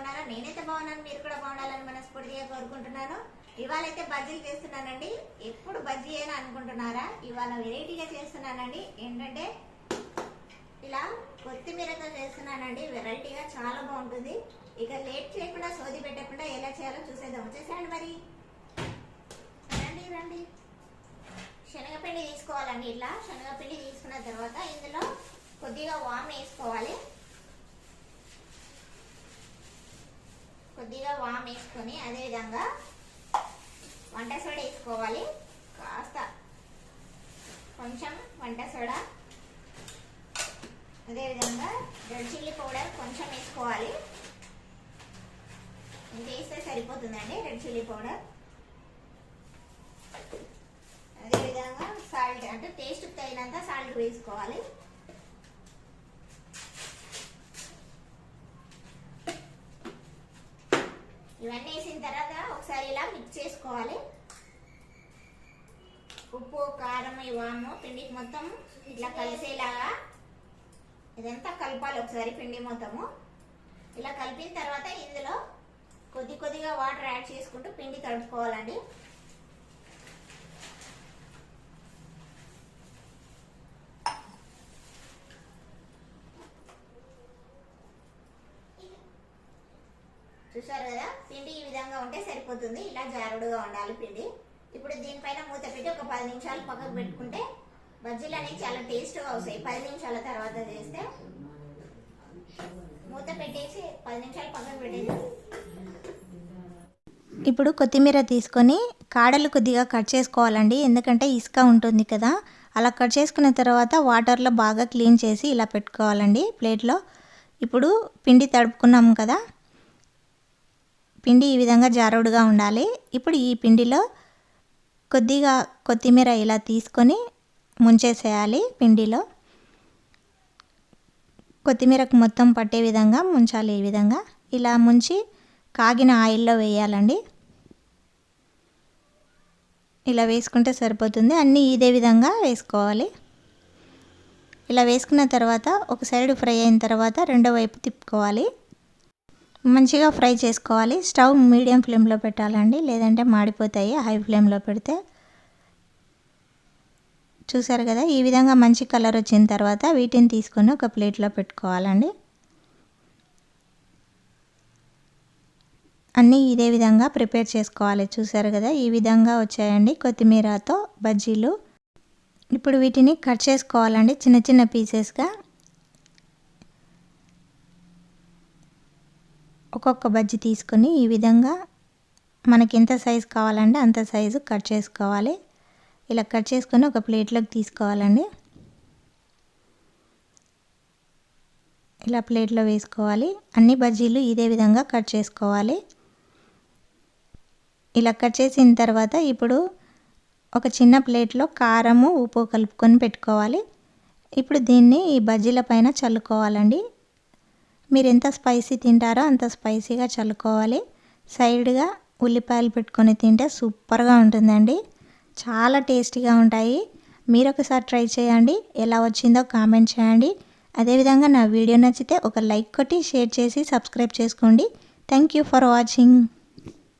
బాగున్నారో? నేనైతే బాగున్నాను మీరు కూడా బాగుండాలని మనస్ఫూర్తిగా కోరుకుంటున్నాను. ఇవాళ అయితే బజ్జీలు చేస్తున్నానండి. ఎప్పుడు బజ్జీ అయినా అనుకుంటున్నారా? ఇవాళ వెరైటీగా చేస్తున్నానండి. ఏంటంటే ఇలా కొత్తిమీరతో చేస్తున్నానండి. వెరైటీగా చాలా బాగుంటుంది. ఇక లేట్ చేయకుండా సోది పెట్టకుండా ఎలా చేయాలో చూసేద్దాం. వచ్చేసాయండి మరి. రండి రండి. శనగపిండి తీసుకోవాలండి. ఇట్లా శనగపిండి తీసుకున్న తర్వాత ఇందులో కొద్దిగా వామ్ వేసుకోవాలి. కొద్దిగా వామ్ వేసుకొని అదేవిధంగా వంట సోడా వేసుకోవాలి. కాస్త కొంచెం వంట సోడా. అదేవిధంగా రెడ్ చిల్లీ పౌడర్ కొంచెం వేసుకోవాలి. ఇంత వేస్తే సరిపోతుందండి రెడ్ చిల్లీ పౌడర్. అదేవిధంగా సాల్ట్ అంటే టేస్ట్ తగినంత సాల్ట్ వేసుకోవాలి. తర్వాత ఒకసారి ఇలా మిక్స్ చేసుకోవాలి. ఉప్పు కారం ఇవాము పిండికి మొత్తం ఇట్లా కలిసేలాగా ఇదంతా కలపాలి ఒకసారి పిండి మొత్తము. ఇలా కలిపిన తర్వాత ఇందులో కొద్ది కొద్దిగా వాటర్ యాడ్ చేసుకుంటూ పిండి కలుపుకోవాలండి చూసారు కదా పిండి ఈ విధంగా ఉంటే సరిపోతుంది. ఇలా జారుడుగా ఉండాలి పిండి. ఇప్పుడు దీనిపైన మూత పెట్టి ఒక పది నిమిషాలు పక్కకు పెట్టుకుంటే బజ్జీలు అనేవి చాలా టేస్ట్గా వస్తాయి. పది నిమిషాల తర్వాత చేస్తే మూత పెట్టేసి పది నిమిషాలు పక్కకు పెట్టేసి ఇప్పుడు కొత్తిమీర తీసుకొని కాడలు కొద్దిగా కట్ చేసుకోవాలండి. ఎందుకంటే ఇసుక ఉంటుంది కదా. అలా కట్ చేసుకున్న తర్వాత వాటర్లో బాగా క్లీన్ చేసి ఇలా పెట్టుకోవాలండి ప్లేట్లో. ఇప్పుడు పిండి తడుపుకున్నాం కదా. పిండి ఈ విధంగా జారుడుగా ఉండాలి. ఇప్పుడు ఈ పిండిలో కొద్దిగా కొత్తిమీర ఇలా తీసుకొని ముంచేసేయాలి పిండిలో. కొత్తిమీరకు మొత్తం పట్టే విధంగా ముంచాలి ఈ విధంగా. ఇలా ముంచి కాగిన ఆయిల్లో వేయాలండి. ఇలా వేసుకుంటే సరిపోతుంది. అన్నీ ఇదే విధంగా వేసుకోవాలి. ఇలా వేసుకున్న తర్వాత ఒక సైడ్ ఫ్రై అయిన తర్వాత రెండో వైపు తిప్పుకోవాలి. మంచిగా ఫ్రై చేసుకోవాలి. స్టవ్ మీడియం ఫ్లేమ్లో పెట్టాలండి. లేదంటే మాడిపోతాయి. హై ఫ్లేమ్లో పెడితే చూసారు కదా? ఈ విధంగా మంచి కలర్ వచ్చిన తర్వాత వీటిని తీసుకొని ఒక ప్లేట్లో పెట్టుకోవాలండి. అన్నీ ఇదే విధంగా ప్రిపేర్ చేసుకోవాలి. చూసారు కదా? ఈ విధంగా వచ్చాయండి కొత్తిమీరతో బజ్జీలు. ఇప్పుడు వీటిని కట్ చేసుకోవాలండి. చిన్న చిన్న పీసెస్గా. ఒక్కొక్క బజ్జీ తీసుకొని ఈ విధంగా మనకి ఎంత సైజు కావాలంటే అంత సైజు కట్ చేసుకోవాలి. ఇలా కట్ చేసుకొని ఒక ప్లేట్లోకి తీసుకోవాలండి. ఇలా ప్లేట్లో వేసుకోవాలి. అన్ని బజ్జీలు ఇదే విధంగా కట్ చేసుకోవాలి. ఇలా కట్ చేసిన తర్వాత ఇప్పుడు ఒక చిన్న ప్లేట్లో కారము ఉప్పు కలుపుకొని పెట్టుకోవాలి. ఇప్పుడు దీన్ని ఈ బజ్జీల పైన చల్లుకోవాలండి. మీరు ఎంత స్పైసీ తింటారో అంత స్పైసీగా చల్లుకోవాలి. సైడ్గా ఉల్లిపాయలు పెట్టుకొని తింటే సూపర్గా ఉంటుందండి. చాలా టేస్టీగా ఉంటాయి. మీరు ఒకసారి ట్రై చేయండి. ఎలా వచ్చిందో కామెంట్ చేయండి. అదేవిధంగా నా వీడియో నచ్చితే ఒక లైక్ కొట్టి షేర్ చేసి సబ్స్క్రైబ్ చేసుకోండి. Thank you for watching.